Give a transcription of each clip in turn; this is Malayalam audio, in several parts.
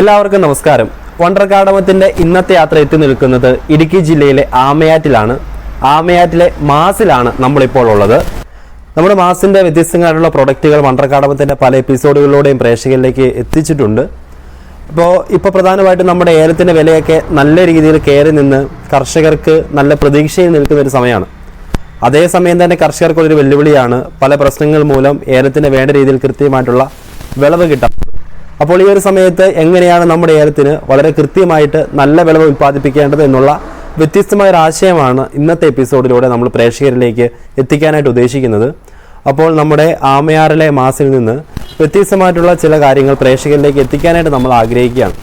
എല്ലാവർക്കും നമസ്കാരം. വണ്ടർ കാടമത്തിന്റെ ഇന്നത്തെ യാത്ര എത്തി നിൽക്കുന്നത് ഇടുക്കി ജില്ലയിലെ ആമയാറ്റിലാണ്. ആമയാറ്റിലെ മാസിലാണ് നമ്മളിപ്പോൾ ഉള്ളത്. നമ്മുടെ മാസിന്റെ വ്യത്യസ്തങ്ങളായിട്ടുള്ള പ്രൊഡക്റ്റുകൾ വണ്ടർ കാടമത്തിന്റെ പല എപ്പിസോഡുകളിലൂടെയും പ്രേക്ഷകരിലേക്ക് എത്തിച്ചിട്ടുണ്ട്. അപ്പോൾ ഇപ്പോൾ പ്രധാനമായിട്ടും നമ്മുടെ ഏലത്തിന്റെ വിലയൊക്കെ നല്ല രീതിയിൽ കയറി നിന്ന് കർഷകർക്ക് നല്ല പ്രതീക്ഷയിൽ നിൽക്കുന്ന ഒരു സമയമാണ്. അതേസമയം തന്നെ കർഷകർക്കുള്ളൊരു വെല്ലുവിളിയാണ് പല പ്രശ്നങ്ങൾ മൂലം ഏലത്തിന് വേണ്ട രീതിയിൽ കൃത്യമായിട്ടുള്ള വിളവ് കിട്ടാത്തത്. അപ്പോൾ ഈ ഒരു സമയത്ത് എങ്ങനെയാണ് നമ്മുടെ ഏലത്തിന് വളരെ കൃത്യമായിട്ട് നല്ല വിളവ് ഉൽപ്പാദിപ്പിക്കേണ്ടത് എന്നുള്ള വ്യത്യസ്തമായ ഒരു ആശയമാണ് ഇന്നത്തെ എപ്പിസോഡിലൂടെ നമ്മൾ പ്രേക്ഷകരിലേക്ക് എത്തിക്കാനായിട്ട് ഉദ്ദേശിക്കുന്നത്. അപ്പോൾ നമ്മുടെ ആമയാറിലെ മാസിൽ നിന്ന് വ്യത്യസ്തമായിട്ടുള്ള ചില കാര്യങ്ങൾ പ്രേക്ഷകരിലേക്ക് എത്തിക്കാനായിട്ട് നമ്മൾ ആഗ്രഹിക്കുകയാണ്.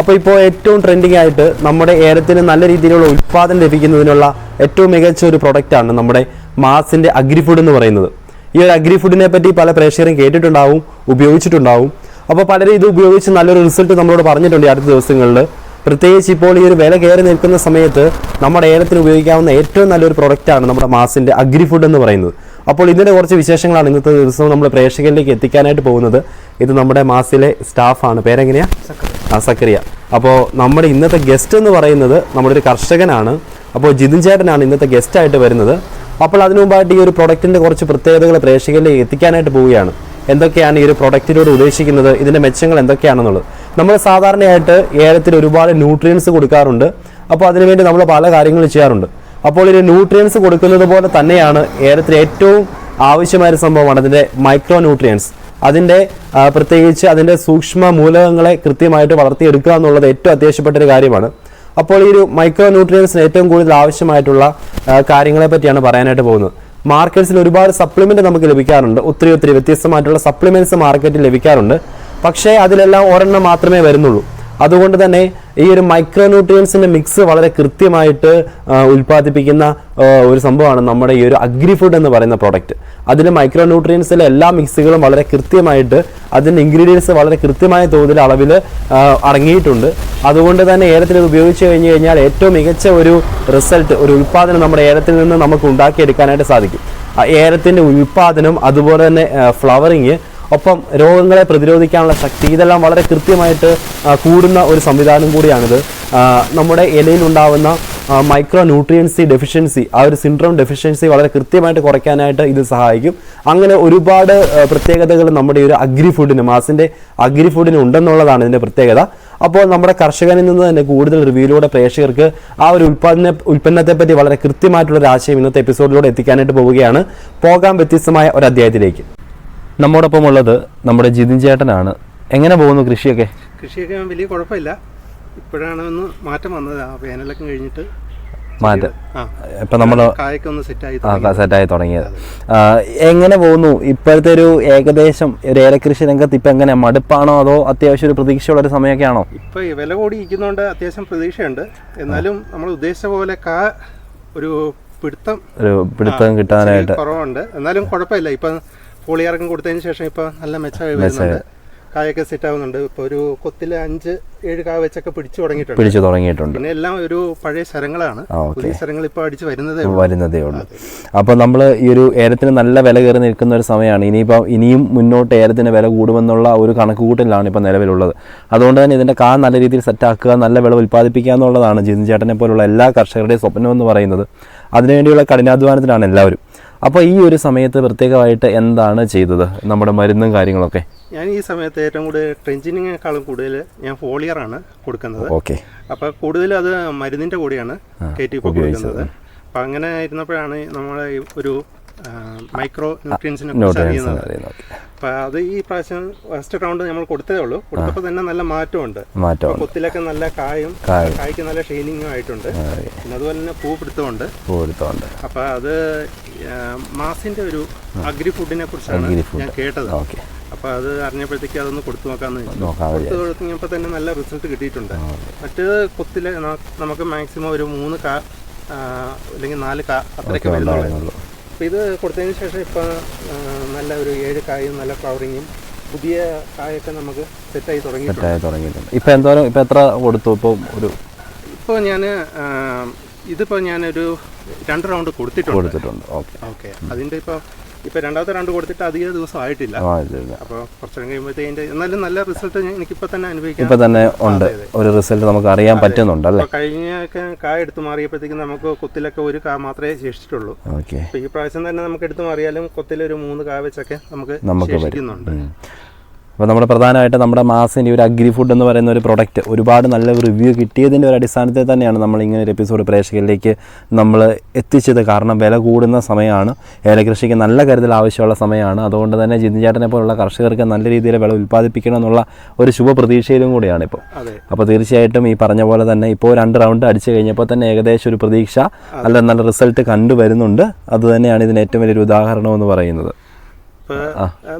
അപ്പോൾ ഇപ്പോൾ ഏറ്റവും ട്രെൻഡിങ് ആയിട്ട് നമ്മുടെ ഏലത്തിന് നല്ല രീതിയിലുള്ള ഉൽപ്പാദനം ലഭിക്കുന്നതിനുള്ള ഏറ്റവും മികച്ച ഒരു പ്രൊഡക്റ്റാണ് നമ്മുടെ മാസിന്റെ അഗ്രിഫുഡ് എന്ന് പറയുന്നത്. ഈ ഒരു അഗ്രി ഫുഡിനെ പറ്റി പല പ്രേക്ഷകരും കേട്ടിട്ടുണ്ടാവും ഉപയോഗിച്ചിട്ടുണ്ടാവും. അപ്പോൾ പലരും ഇത് ഉപയോഗിച്ച് നല്ലൊരു റിസൾട്ട് നമ്മളോട് പറഞ്ഞിട്ടുണ്ട് ഈ അടുത്ത ദിവസങ്ങളിൽ. പ്രത്യേകിച്ച് ഇപ്പോൾ ഈ ഒരു വില കയറി നിൽക്കുന്ന സമയത്ത് നമ്മുടെ ഏലത്തിന് ഉപയോഗിക്കാവുന്ന ഏറ്റവും നല്ലൊരു പ്രൊഡക്റ്റാണ് നമ്മുടെ മാസിന്റെ അഗ്രി ഫുഡ് എന്ന് പറയുന്നത്. അപ്പോൾ ഇതിന്റെ കുറച്ച് വിശേഷങ്ങളാണ് ഇന്നത്തെ ദിവസം നമ്മൾ പ്രേക്ഷകരിലേക്ക് എത്തിക്കാനായിട്ട് പോകുന്നത്. ഇത് നമ്മുടെ മാസിലെ സ്റ്റാഫാണ് പേരെങ്ങനെയാ? ആ സക്രിയ അപ്പോൾ നമ്മുടെ ഇന്നത്തെ ഗസ്റ്റ് എന്ന് പറയുന്നത് നമ്മുടെ ഒരു കർഷകനാണ്. അപ്പോൾ ജിതിൻ ചേട്ടനാണ് ഇന്നത്തെ ഗസ്റ്റായിട്ട് വരുന്നത്. അപ്പോൾ അതിനു മുമ്പായിട്ട് ഈ ഒരു പ്രൊഡക്റ്റിന്റെ കുറച്ച് പ്രത്യേകതകൾ പ്രേക്ഷകരിലേക്ക് എത്തിക്കാനായിട്ട് പോവുകയാണ്. എന്തൊക്കെയാണ് ഈ ഒരു പ്രൊഡക്റ്റിലൂടെ ഉദ്ദേശിക്കുന്നത്? ഇതിന്റെ മെച്ചങ്ങൾ എന്തൊക്കെയാണെന്നുള്ളത്. നമ്മൾ സാധാരണയായിട്ട് ഏലത്തിൽ ഒരുപാട് ന്യൂട്രിയൻസ് കൊടുക്കാറുണ്ട്. അപ്പോൾ അതിനുവേണ്ടി നമ്മൾ പല കാര്യങ്ങളും ചെയ്യാറുണ്ട്. അപ്പോൾ ഈ ന്യൂട്രിയൻസ് കൊടുക്കുന്നത് പോലെ തന്നെയാണ് ഏലത്തിൽ ഏറ്റവും ആവശ്യമായ ഒരു സംഭവമാണ് അതിന്റെ മൈക്രോ ന്യൂട്രിയൻസ് അതിന്റെ പ്രത്യേകിച്ച് അതിന്റെ സൂക്ഷ്മ മൂലകങ്ങളെ കൃത്യമായിട്ട് വളർത്തിയെടുക്കുക എന്നുള്ളത് ഏറ്റവും അത്യാവശ്യപ്പെട്ട ഒരു കാര്യമാണ്. അപ്പോൾ ഈ ഒരു മൈക്രോ ന്യൂട്രിയൻസിന് ഏറ്റവും കൂടുതൽ ആവശ്യമായിട്ടുള്ള കാര്യങ്ങളെ പറ്റിയാണ് പറയാനായിട്ട് പോകുന്നത്. മാർക്കറ്റ്സിൽ ഒരുപാട് സപ്ലിമെന്റ് നമുക്ക് ലഭിക്കാറുണ്ട്. ഒത്തിരി ഒത്തിരി വ്യത്യസ്തമായിട്ടുള്ള സപ്ലിമെന്റ്സ് മാർക്കറ്റിൽ ലഭിക്കാറുണ്ട്. പക്ഷേ അതിലെല്ലാം ഒരെണ്ണം മാത്രമേ വരുന്നുള്ളൂ. അതുകൊണ്ട് തന്നെ ഈ ഒരു മൈക്രോ ന്യൂട്രിയൻസിന്റെ മിക്സ് വളരെ കൃത്യമായിട്ട് ഉൽപ്പാദിപ്പിക്കുന്ന ഒരു സംഭവമാണ് നമ്മുടെ ഈ ഒരു അഗ്രി ഫുഡ് എന്ന് പറയുന്ന പ്രോഡക്റ്റ് അതിൽ മൈക്രോ ന്യൂട്രിയൻസിലെ എല്ലാ മിക്സുകളും വളരെ കൃത്യമായിട്ട് അതിന്റെ ഇൻഗ്രീഡിയൻസ് വളരെ കൃത്യമായ തോതിൽ അളവിൽ അടങ്ങിയിട്ടുണ്ട്. അതുകൊണ്ട് തന്നെ ഏലത്തിൽ ഉപയോഗിച്ച് കഴിഞ്ഞ് കഴിഞ്ഞാൽ ഏറ്റവും മികച്ച ഒരു റിസൾട്ട് ഒരു ഉൽപ്പാദനം നമ്മുടെ ഏലത്തിൽ നിന്ന് നമുക്ക് ഉണ്ടാക്കിയെടുക്കാനായിട്ട് സാധിക്കും. ഏലത്തിന്റെ ഉൽപ്പാദനം അതുപോലെ തന്നെ ഫ്ലവറിങ് ഒപ്പം രോഗങ്ങളെ പ്രതിരോധിക്കാനുള്ള ശക്തി ഇതെല്ലാം വളരെ കൃത്യമായിട്ട് കൂടുന്ന ഒരു സംവിധാനം കൂടിയാണിത്. നമ്മുടെ ഇലയിലുണ്ടാവുന്ന മൈക്രോ ന്യൂട്രിയൻസി ഡെഫിഷ്യൻസി ആ ഒരു സിൻഡ്രോം ഡെഫിഷ്യൻസി വളരെ കൃത്യമായിട്ട് കുറയ്ക്കാനായിട്ട് ഇത് സഹായിക്കും. അങ്ങനെ ഒരുപാട് പ്രത്യേകതകൾ നമ്മുടെ ഈ ഒരു അഗ്രി ഫുഡിന് മാസിന്റെ അഗ്രി ഫുഡിന് ഉണ്ടെന്നുള്ളതാണ് ഇതിന്റെ പ്രത്യേകത. അപ്പോൾ നമ്മുടെ കർഷകനിൽ നിന്ന് തന്നെ കൂടുതൽ റിവ്യൂയിലൂടെ പ്രേക്ഷകർക്ക് ആ ഒരു ഉൽപ്പാദന ഉൽപ്പന്നത്തെപ്പറ്റി വളരെ കൃത്യമായിട്ടുള്ള ഒരു ആശയം ഇന്നത്തെ എപ്പിസോഡിലൂടെ എത്തിക്കാനായിട്ട് പോവുകയാണ്. പോകാൻ വ്യത്യസ്തമായ ഒരു അധ്യായത്തിലേക്ക് നമ്മോടൊപ്പം ഉള്ളത് നമ്മുടെ ജിതിൻ ചേട്ടനാണ്. എങ്ങനെ പോകുന്നു കൃഷിയൊക്കെ? കൃഷിയൊക്കെ വലിയ കുഴപ്പമില്ല. ഇപ്പോഴാണ് ഒന്ന് മാറ്റം വന്നത്. ആ വേനലൊക്കെ കഴിഞ്ഞിട്ട് മാറ്റം. ഇപ്പം സെറ്റായി തുടങ്ങിയത്. എങ്ങനെ പോകുന്നു? ഇപ്പോഴത്തെ ഒരു ഏകദേശം ഒരു ഏലകൃഷി രംഗത്ത് ഇപ്പൊ എങ്ങനെ മടുപ്പാണോ അതോ അത്യാവശ്യം ഒരു പ്രതീക്ഷയുള്ള ഒരു സമയമൊക്കെ ആണോ ഇപ്പൊ വില കൂടി ഇരിക്കുന്നതുകൊണ്ട് അത്യാവശ്യം പ്രതീക്ഷയുണ്ട്. എന്നാലും നമ്മൾ ഉദ്ദേശിച്ച പോലെ കാ ഒരു പിടുത്തം ഒരു പിടുത്തം കിട്ടാനായിട്ട്. കുറവുണ്ട്. എന്നാലും കുഴപ്പമില്ല. ഇപ്പൊ പോളിയാർക്കും കൊടുത്തതിന് ശേഷം ഇപ്പൊ നല്ല മെച്ചമായി വരുന്നുണ്ട്. കായൊക്കെ സെറ്റ് ആവുന്നുണ്ട്. ഇപ്പൊ ഒരു കൊത്തിൽ അഞ്ച് ഏഴ് കായ വെച്ചൊക്കെ പിടിച്ചു തുടങ്ങിയിട്ടുണ്ട്. പിടിച്ചു തുടങ്ങിയിട്ടുണ്ട്. പിന്നെ എല്ലാം ഒരു പഴയ ശരങ്ങളാണ്. ഓക്കേ. പുതിയ ശരങ്ങൾ ഇപ്പൊ അടിച്ച് വരുന്നതേ. വരുന്നതേ ഉള്ളൂ. അപ്പോൾ നമ്മൾ ഈ ഒരു ഏലത്തിന് നല്ല വില കയറി നിൽക്കുന്ന ഒരു സമയമാണ്. ഇനിയിപ്പോൾ ഇനിയും മുന്നോട്ട് ഏലത്തിന് വില കൂടുമെന്നുള്ള ഒരു കണക്കുകൂട്ടലാണ് ഇപ്പോൾ നിലവിലുള്ളത്. അതുകൊണ്ട് തന്നെ ഇതിന്റെ കാ നല്ല രീതിയിൽ സെറ്റാക്കുക നല്ല വിളവ് ഉൽപ്പാദിപ്പിക്കുക എന്നുള്ളതാണ് ജിതിൻ ചേട്ടനെ പോലുള്ള എല്ലാ കർഷകരുടെയും സ്വപ്നം എന്ന് പറയുന്നത്. അതിനുവേണ്ടിയുള്ള കഠിനാധ്വാനത്തിലാണ് എല്ലാവരും. അപ്പോൾ ഈ ഒരു സമയത്ത് പ്രത്യേകമായിട്ട് എന്താണ് ചെയ്തത്? നമ്മുടെ മരുന്നും കാര്യങ്ങളൊക്കെ. ഞാൻ ഈ സമയത്ത് ഏറ്റവും കൂടുതൽ ട്രെഞ്ചിങ്ങിനേക്കാളും കൂടുതൽ ഞാൻ ആണ് കൊടുക്കുന്നത്. ഓക്കെ. അപ്പോൾ കൂടുതൽ അത് മരുന്നിന്റെ കൂടെയാണ് കയറ്റി കൊടുക്കുന്നത്. അപ്പം അങ്ങനെ ഇരുന്നപ്പോഴാണ് നമ്മളെ ഒരു മൈക്രോ ന്യൂട്രിയൻസിനെ കുറിച്ച് അറിയുന്നത്. അപ്പം അത് ഈ പ്രാവശ്യം ഫസ്റ്റ് റൗണ്ട് നമ്മൾ കൊടുത്തേ ഉള്ളൂ. കൊടുത്തപ്പോൾ തന്നെ നല്ല മാറ്റമുണ്ട്. കൊത്തിലൊക്കെ നല്ല കായും കായും. കായ്ക്ക് നല്ല ഷെയിനിങ്ങും ആയിട്ടുണ്ട്. പിന്നെ അതുപോലെ തന്നെ പൂ പിടുത്തമുണ്ട്. പൂപിടുത്തമുണ്ട്. അപ്പം അത് മാസിന്റെ ഒരു അഗ്രി ഫുഡിനെ കുറിച്ചാണ് ഞാൻ കേട്ടത്. അപ്പൊ അത് അറിഞ്ഞപ്പോഴത്തേക്ക് അതൊന്ന് കൊടുത്തു നോക്കാന്ന് കൊടുത്തു തുടങ്ങിയപ്പോൾ തന്നെ നല്ല റിസൾട്ട് കിട്ടിയിട്ടുണ്ട്. മറ്റേത് കൊത്തിൽ നമുക്ക് മാക്സിമം ഒരു മൂന്ന് കാ അല്ലെങ്കിൽ നാല് കാ അത്രയൊക്കെ വരുന്നുള്ളൂ. അപ്പോൾ ഇത് കൊടുത്തതിന് ശേഷം ഇപ്പോൾ നല്ല ഒരു ഏഴ് കായും നല്ല ഫ്ലവറിങ്ങും പുതിയ കായൊക്കെ നമുക്ക് സെറ്റായി തുടങ്ങി സെറ്റായി തുടങ്ങിയിട്ടുണ്ട്. ഇപ്പം എന്തോരം ഇപ്പം എത്ര കൊടുത്തു? ഇപ്പോൾ ഒരു ഇപ്പോൾ ഞാൻ ഇതിപ്പോൾ ഞാനൊരു രണ്ട് റൗണ്ട് കൊടുത്തിട്ടുണ്ട്. കൊടുത്തിട്ടുണ്ട്. ഓക്കെ. ഓക്കെ. അതിന്റെ ഇപ്പോൾ ഇപ്പൊ രണ്ടാമത്തെ രണ്ട് കൊടുത്തിട്ട് അധിക ദിവസം ആയിട്ടില്ല അപ്പോൾ കുറച്ചും കഴിയുമ്പോഴത്തേന്റെ എന്നാലും നല്ല റിസൾട്ട് എനിക്കിപ്പോൾ തന്നെ അനുഭവിക്കാം ഇപ്പം തന്നെ ഉണ്ട്. ഒരു റിസൾട്ട് നമുക്ക് അറിയാൻ പറ്റുന്നുണ്ട് അല്ലേ? കഴിഞ്ഞൊക്കെ കാ എടുത്ത് മാറിയപ്പോഴത്തേക്കും നമുക്ക് കൊത്തിലൊക്കെ ഒരു കാ മാത്രമേ ശേഷിച്ചിട്ടുള്ളൂ. ഓക്കെ. ഈ പ്രാവശ്യം തന്നെ നമുക്ക് എടുത്തു മാറിയാലും കൊത്തിലൊരു മൂന്ന് കാ വെച്ചൊക്കെ നമുക്ക് നമുക്ക്. ശേഷിക്കുന്നുണ്ട്. അപ്പോൾ നമ്മൾ പ്രധാനമായിട്ട് നമ്മുടെ മാസിന്റെ ഒരു അഗ്രി ഫുഡ് എന്ന് പറയുന്ന ഒരു പ്രൊഡക്റ്റ് ഒരുപാട് നല്ല റിവ്യൂ കിട്ടിയതിന്റെ ഒരു അടിസ്ഥാനത്തിൽ തന്നെയാണ് നമ്മൾ ഇങ്ങനെ ഒരു എപ്പിസോഡ് പ്രേക്ഷകരിലേക്ക് നമ്മൾ എത്തിച്ചത്. കാരണം വില കൂടുന്ന സമയമാണ്. ഏലകൃഷിക്ക് നല്ല കരുതൽ ആവശ്യമുള്ള സമയമാണ്. അതുകൊണ്ട് തന്നെ ജിതിൻ പോലുള്ള കർഷകർക്ക് നല്ല രീതിയിൽ വില ഉൽപ്പാദിപ്പിക്കണം എന്നുള്ള ഒരു ശുഭ പ്രതീക്ഷയിലും കൂടിയാണ് ഇപ്പോൾ. അപ്പോൾ തീർച്ചയായിട്ടും ഈ പറഞ്ഞ പോലെ തന്നെ ഇപ്പോൾ രണ്ട് റൗണ്ട് അടിച്ചു കഴിഞ്ഞപ്പോൾ തന്നെ ഏകദേശം ഒരു പ്രതീക്ഷ അല്ല നല്ല റിസൾട്ട് കണ്ടുവരുന്നുണ്ട്. അതുതന്നെയാണ് ഇതിന് ഏറ്റവും വലിയൊരു ഉദാഹരണം എന്ന് പറയുന്നത്.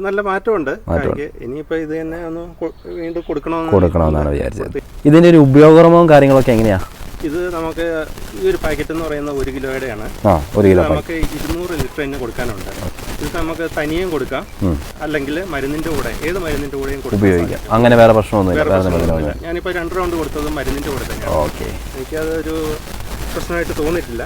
നല്ല മാറ്റമുണ്ട്. ഇത് തന്നെ ഒന്ന് വീണ്ടും കൊടുക്കണമെന്ന് കൊടുക്കണമെന്നാണ് വിചാരിച്ചത്. ഇതിന്റെ ഒരു ഉപയോഗക്രമവും കാര്യങ്ങളൊക്കെ എങ്ങനെയാ? ഇത് നമുക്ക് ഈ ഒരു പാക്കറ്റ് എന്ന് പറയുന്ന ഒരു കിലോയുടെയാണ്. ഒരു കിലോ നമുക്ക് ഇരുന്നൂറ് ലിറ്റർ തന്നെ കൊടുക്കാനുണ്ട്. ഇത് നമുക്ക് തനിയും കൊടുക്കാം. അല്ലെങ്കിൽ മരുന്നിന്റെ കൂടെ ഏത് മരുന്നിന്റെ കൂടെയും ഉപയോഗിക്കാം. അങ്ങനെ വേറെ പ്രശ്നമൊന്നുമില്ല. ഞാനിപ്പോ. രണ്ട് റൗണ്ട് കൊടുത്തത് മരുന്നിന്റെ കൂടെ തന്നെയാണ്. എനിക്കത് എനിക്കതൊരു പ്രശ്നമായിട്ട് തോന്നിയിട്ടില്ല.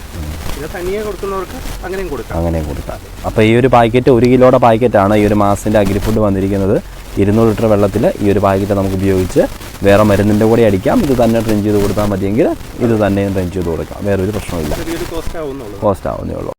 പിന്നെ തനിയെ കൊടുക്കുന്നവർക്ക് അങ്ങനെയും കൊടുക്കാം. അങ്ങനെയും കൊടുക്കാം. അപ്പോൾ ഈ ഒരു പാക്കറ്റ് ഒരു കിലോയുടെ പാക്കറ്റാണ് ഈ ഒരു മാസത്തിന്റെ അഗ്രി ഫുഡ് വന്നിരിക്കുന്നത്. ഇരുന്നൂറ് ലിറ്റർ വെള്ളത്തിൽ ഈ ഒരു പാക്കറ്റ് നമുക്ക് ഉപയോഗിച്ച് വേറെ മരുന്നിന്റെ കൂടെ അടിക്കാം. ഇത് തന്നെ ട്രെയിൻ ചെയ്ത് കൊടുത്താൽ മതിയെങ്കിൽ ഇത് തന്നെയും ട്രെയിൻ ചെയ്ത് കൊടുക്കാം. വേറൊരു പ്രശ്നമില്ല കോസ്റ്റ് ആവുന്നേ ഉള്ളൂ.